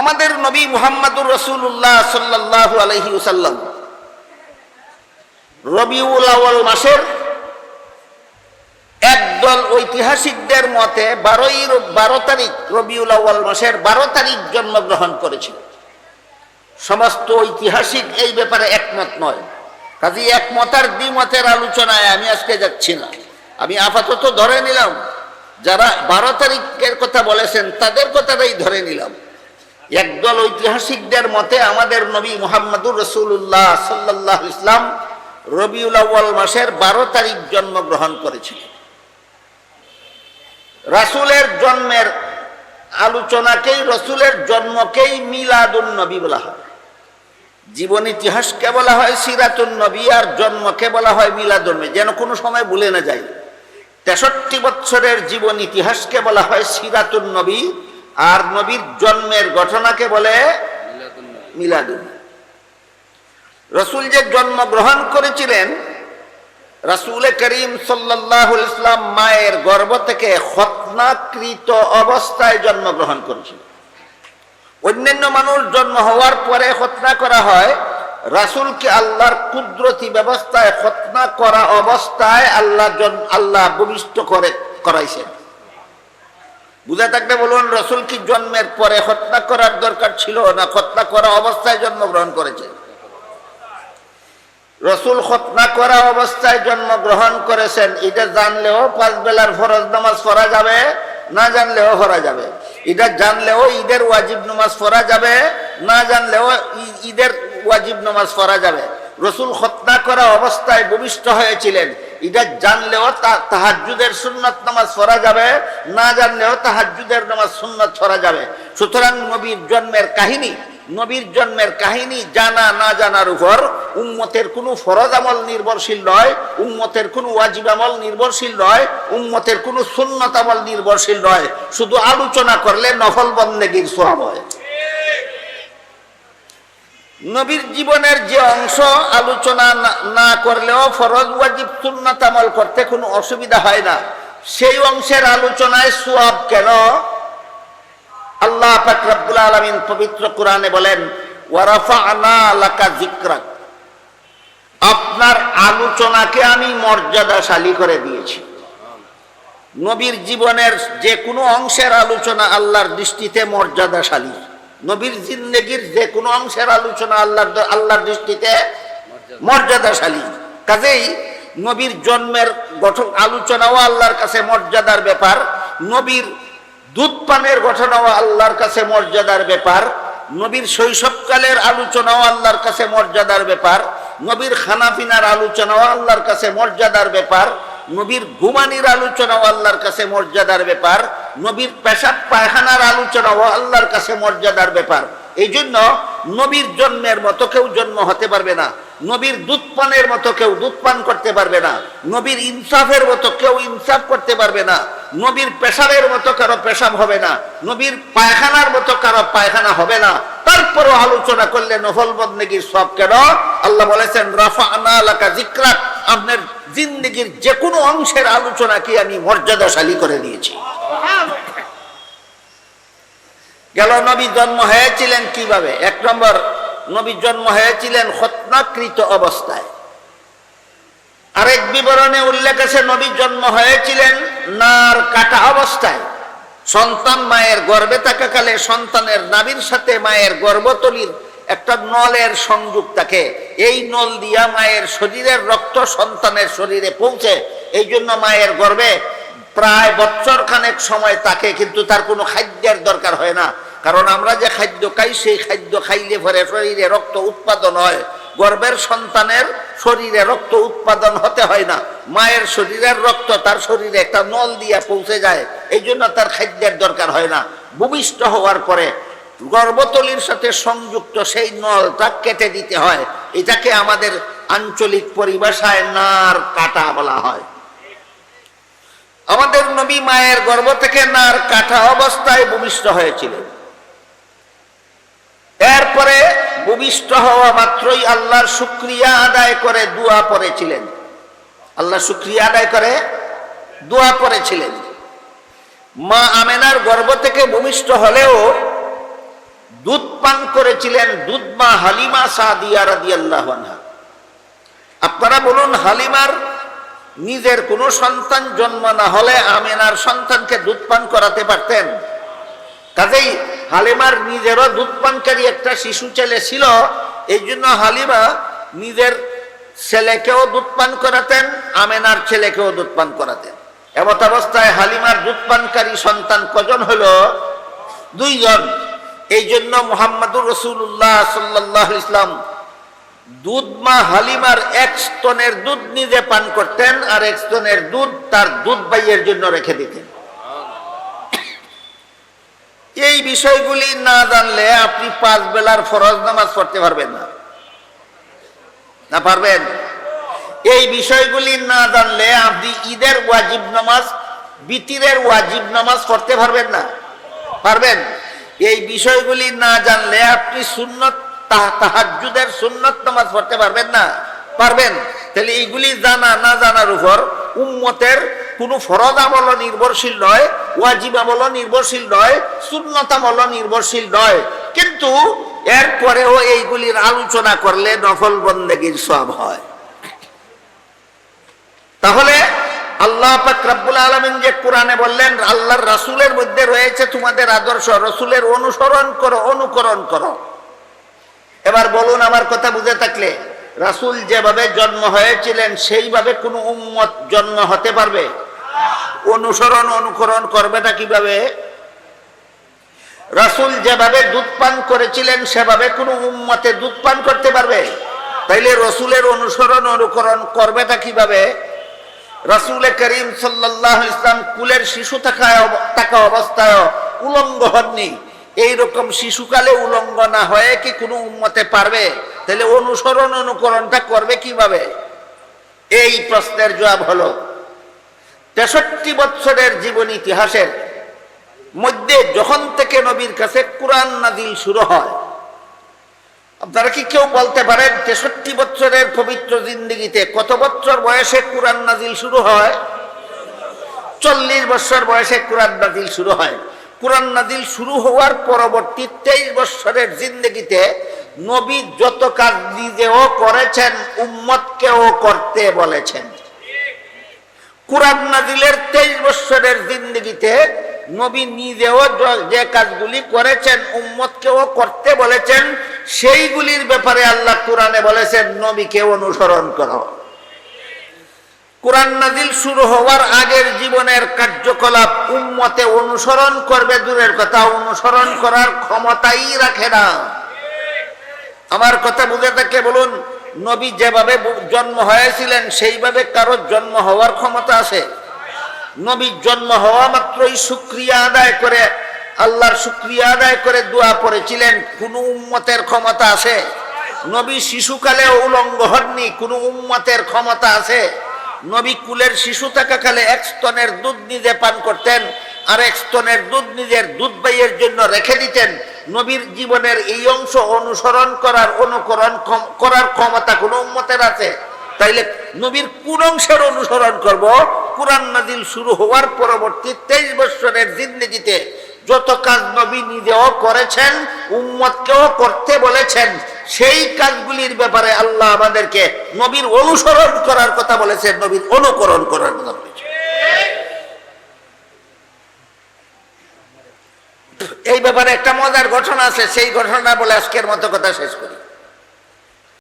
আমাদের নবী মুহাম্মদুর রসুল্লাহ সাল্লাহ আলহি সাল্লাম রবিউল আউয়াল মাসের একদল ঐতিহাসিকদের মতে বারোই বারো তারিখ রবিউল আউয়াল মাসের বারো তারিখ জন্মগ্রহণ করেছিল। সমস্ত ঐতিহাসিক এই ব্যাপারে একমত নয়। কাজে একমত আর দ্বিমতের আলোচনায় আমি আজকে যাচ্ছি না। আমি আপাতত ধরে নিলাম, যারা বারো তারিখের কথা বলেছেন তাদের কথাটাই ধরে নিলাম। একদল ঐতিহাসিকদের মতে আমাদের নবী মোহাম্মদুর রসুল্লাহ সাল্লাহ ইসলাম রবিউল আউ্য়াল মাসের বারো তারিখ জন্মগ্রহণ করেছিলেন। রাসুলের জন্মের আলোচনাকেই, রসুলের জন্মকেই মিলাদুন নবী বলা হয়। জীবন ইতিহাসকে বলা হয় সিরাতুন নবী, আর জন্মকে বলা হয় মিলাদুন যেন কোনো সময় ভুলে না যায় তেষট্টি বৎসরের জীবন ইতিহাসকে বলা হয় সিরাতুন নবী। আর নবীর জন্মের ঘটনাকে বলে মিলাদুন। রসুল যে জন্মগ্রহণ করেছিলেন, রাসুল করিম সাল্লাহ ইসলাম মায়ের গর্ভ থেকে খতনাকৃত অবস্থায় জন্মগ্রহণ করেছিলেন। অন্যান্য মানুষ জন্ম হওয়ার পরে খতনা করা হয়, রাসুলকে আল্লাহর কুদরতি ব্যবস্থায় খতনা করা অবস্থায় আল্লাহ আল্লাহ ভূমিষ্ঠ করে করাইছেন। বুঝা থাকলে বলুন, রসুল কি জন্মের পরে খতনা করার দরকার ছিল না হত্যা করা অবস্থায় জন্মগ্রহণ করেছেন রসুল খতনা করা অবস্থায় জন্মগ্রহণ করেছেন, এটা জানলেও পাঁচ বেলার ফরজ নামাজ পড়া যাবে, না জানলেও পড়া যাবে। এটা জানলেও ঈদের ওয়াজিব নামাজ পড়া যাবে, না জানলেও ঈদের ওয়াজিব নামাজ পড়া যাবে। রসুল খতনা করা অবস্থায় ভূমিষ্ঠ হয়েছিলেন এটা জানলেও তাহাজুদের সুন্নত নামাজ পড়া যাবে, না জানলেও তাহাজুদের নামাজ সুন্নত পড়া যাবে। সুতরাং নবীর জন্মের কাহিনী, নবীর জন্মের কাহিনী জানা, না জানার উপর উম্মতের কোনো ফরজ আমল নির্ভরশীল নয়, উম্মতের কোনো ওয়াজিব আমল নির্ভরশীল নয়, উম্মতের কোনো সুন্নত আমল নির্ভরশীল নয়। শুধু আলোচনা করলে নফল বন্দেগীর সোয়াব হয়। নবীর জীবনের যে অংশ আলোচনা না করলেও ফরজ ওয়াজিব সুন্নত আমল করতে কোনো অসুবিধা হয় না। সেই অংশের আলোচনায় সোয়াব কেন? আল্লাহ ফাকরাবুল আলমিন পবিত্র কোরআনে বলেন আপনার আলোচনাকে আমি মর্যাদাশালী করে দিয়েছি। নবীর জীবনের যে কোনো অংশের আলোচনা আল্লাহর দৃষ্টিতে মর্যাদাশালী। নবীর জিন্দগির যে কোনো অংশের আলোচনা আল্লাহর আল্লাহর দৃষ্টিতে মর্যাদাশালী। কাজেই নবীর জন্মের গঠন, আলোচনাও আল্লাহর কাছে মর্যাদার ব্যাপার। নবীর দুধ পানের ঘটনাও আল্লাহর কাছে মর্যাদার ব্যাপার। নবীর শৈশবকালের আলোচনাও আল্লাহর কাছে মর্যাদার ব্যাপার। নবীর খানাপিনার আলোচনাও আল্লাহর কাছে মর্যাদার ব্যাপার। নবীর ঘুমানির আলোচনাও আল্লাহর কাছে মর্যাদার ব্যাপার। নবীর পেশাব পায়খানার আলোচনাও আল্লাহর কাছে মর্যাদার ব্যাপার। এই জন্য নবীর জন্মের মতো কেউ জন্ম হতে পারবে না। নবীর দুধ পানের মতো কেউ দুধ পান করতে পারবে না। নবীর ইনসাফের মতো কেউ ইনসাফ করতে পারবে না। নবীর পেশাবের মতো কারও পেশাব হবে না। নবীর পায়খানার মতো কারও পায়খানা হবে না। তারপরও আলোচনা করলে নফল বন্দগীর সব কেন? আল্লাহ বলেছেন রাফা আনা এলাকা জিক্রাক আপনার জিন্দগির যে কোনো অংশের আলোচনাকে আমি মর্যাদাশালী করে দিয়েছি গেল নবী জন্ম হয়েছিলেন কীভাবে? এক নম্বর, নবী জন্ম হয়েছিলেন খতনাকৃত অবস্থায়। আরেক বিবরণে উল্লেখ আছে, নবী জন্ম হয়েছিলেন নার কাটা অবস্থায়। সন্তান মায়ের গর্ভে থাকাকালে সন্তানের নাবির সাথে মায়ের গর্ভতলির একটা নলের সংযোগ থাকে। এই নল দিয়া মায়ের শরীরের রক্ত সন্তানের শরীরে পৌঁছে, এই জন্য মায়ের গর্ভে প্রায় বছর খানেক সময় তাকে কিন্তু তার কোনো খাদ্যের দরকার হয় না। কারণ আমরা যে খাদ্য খাই, সেই খাদ্য খাইলে পরে শরীরে রক্ত উৎপাদন হয়। গর্ভের সন্তানের শরীরে রক্ত উৎপাদন হতে হয় না। মায়ের শরীরের রক্ত তার শরীরে একটা নল দিয়ে পৌঁছে যায়। এই জন্য তার খাদ্যের দরকার হয় না। ভূমিষ্ঠ হওয়ার পরে গর্ভতলির সাথে সংযুক্ত সেই নলটা কেটে দিতে হয়। এটাকে আমাদের আঞ্চলিক পরিভাষায় নার কাটা বলা হয়। আমাদের নবী মায়ের গর্ভ থেকে নার কাটা অবস্থায় ভূমিষ্ঠ হয়েছিলেন। এরপরে ভূমিষ্ঠ হওয়া মাত্রই আল্লাহর শুক্রিয়া আদায় করে দোয়া পড়েছিলেন। আল্লাহ শুক্রিয়া আদায় করে দোয়া পড়েছিলেন। মা আমেনার গর্ভ থেকে ভূমিষ্ঠ হলেও দুধ পান করেছিলেন দুধমা হালিমা সাদিয়া আনহা। আপনারা বলুন, হালিমার নিজের কোনো সন্তান জন্ম না হলে আমেনার সন্তানকে দুধ পান করাতে পারতেন? কাজেই হালিমার নিজেরও দুধ পানকারী একটা শিশু ছেলে ছিল, এই জন্য হালিমা নিজের ছেলেকেও দুধ পান করাতেন, আমেনার ছেলেকেও দুধ পান করাতেন। এমত অবস্থায় হালিমার দুধ পানকারী সন্তান কজন হল? দুইজন। এই জন্য মোহাম্মদুর রসুল্লাহ সাল্লাহ ইসলাম দুধ মা হালিমার এক স্তনের দুধ নিজে পান করতেন আর এক স্তনের দুধ তার দুধ বাইয়ের জন্য রেখে দিতেন। এই বিষয়গুলি না জানলে আপনি পাঁচ বেলার ফরজ নামাজ পড়তে পারবেন না। না পারবেন? এই বিষয়গুলি না জানলে আপনি ঈদের ওয়াজিব নামাজ, বিতিরের ওয়াজিব নামাজ পড়তে পারবেন না। পারবেন? এই বিষয়গুলি না জানলে আপনি সুন্নত তাহাজুদের সুন্নত নামাজ পড়তে পারবেন না। পারবেন? তাহলে এইগুলি জানা, না জানার উপর উম্মতের কোনো ফরজ আমল নির্ভরশীল নয়, ওয়াজিব আমল নির্ভরশীল নয়, সুন্নত নির্ভরশীল নয়। কিন্তু এরপরেও এইগুলির আলোচনা করলে নফল বন্দেগীর সব হয়। তাহলে আল্লাহ পাক রব্বুল আলমিন যে কোরআনে বললেন, আল্লাহর রাসূলের মধ্যে রয়েছে তোমাদের আদর্শ, রসুলের অনুসরণ করো, অনুকরণ করো। এবার বলুন আমার কথা বুঝে থাকলে। রাসূল যেভাবে জন্ম হয়েছিলেন, সেইভাবে কোনো উম্মত জন্ম হতে পারবে? অনুসরণ, অনুকরণ করবেটা কীভাবে? রাসূল যেভাবে দুধ পান করেছিলেন, সেভাবে কোনো উম্মতে দুধ পান করতে পারবে? তাইলে রসুলের অনুসরণ, অনুকরণ করবেটা কীভাবে? রাসূল করিম আলাইহি ইসলাম কুলের শিশু থাকা থাকা অবস্থায় উলঙ্গ হননি। এইরকম শিশুকালে উলঙ্গ না হয়ে কি কোনো উন্মতে পারবে? তাহলে অনুসরণ অনুকরণটা করবে কীভাবে? এই প্রশ্নের জবাব হলো, তেষট্টি বৎসরের জীবন ইতিহাসের মধ্যে যখন থেকে নবীর কাছে কোরআন নাদিল শুরু হয়, আপনারা কি কেউ বলতে পারেন তেষট্টি বছরের পবিত্র জিন্দিগিতে কত বছর বয়সে কোরআন নাজিল শুরু হয়? চল্লিশ বছর বয়সে কোরআন নাজিল শুরু হয়। কোরআন নাজিল শুরু হওয়ার পরবর্তী তেইশ বছরের জিন্দগিতে নবী যত কাজ নিজেও করেছেন, উম্মতকেও করতে বলেছেন। কোরআন নাজিলের তেইশ জিন্দগিতে নবী নিজেও যে কাজগুলি করেছেন, উম্মতকেও করতে বলেছেন, সেইগুলির ব্যাপারে আল্লাহ কোরআনে বলেছেন, নবীকে অনুসরণ করো। কোরআন নাজিল শুরু হওয়ার আগের জীবনের কার্যকলাপ উম্মতে অনুসরণ করবে দূরের কথা, অনুসরণ করার ক্ষমতাই রাখে না। আমার কথা বুঝে থাকে বলুন, নবী যেভাবে জন্ম হয়েছিলেন, সেইভাবে কারও জন্ম হওয়ার ক্ষমতা আছে। নবীর জন্ম হওয়া মাত্রই শুক্রিয়া আদায় করে, আল্লাহর শুক্রিয়া আদায় করে দোয়া পড়েছিলেন, কোন উম্মতের ক্ষমতা আছে। নবী শিশুকালে উলঙ্গ হননি, কোন উম্মতের ক্ষমতা আছে। নবী কুলের শিশু থাকাকালে এক স্তনের দুধ নিজে পান করতেন আর এক স্তনের দুধ নিজের দুধ বাইয়ের জন্য রেখে দিতেন। নবীর জীবনের এই অংশ অনুসরণ করার অনুকরণ করার ক্ষমতা কোন উম্মতের আছে। তাইলে নবীর কোন অংশের অনুসরণ করব? কোরআন নাজিল শুরু হওয়ার পরবর্তী তেইশ বছরের জিন্দগিতে। যত কাজ নবী নিজেও করেছেন, উম্মতকেও করতে বলেছেন। সেই কাজগুলির ব্যাপারে আল্লাহ আমাদেরকে নবীর অনুসরণ করার কথা বলেছেন, নবীর অনুকরণ করার কথা বলেছেন। এই ব্যাপারে একটা মজার ঘটনা আছে, সেই ঘটনা বলে আজকের মতো কথা শেষ করি।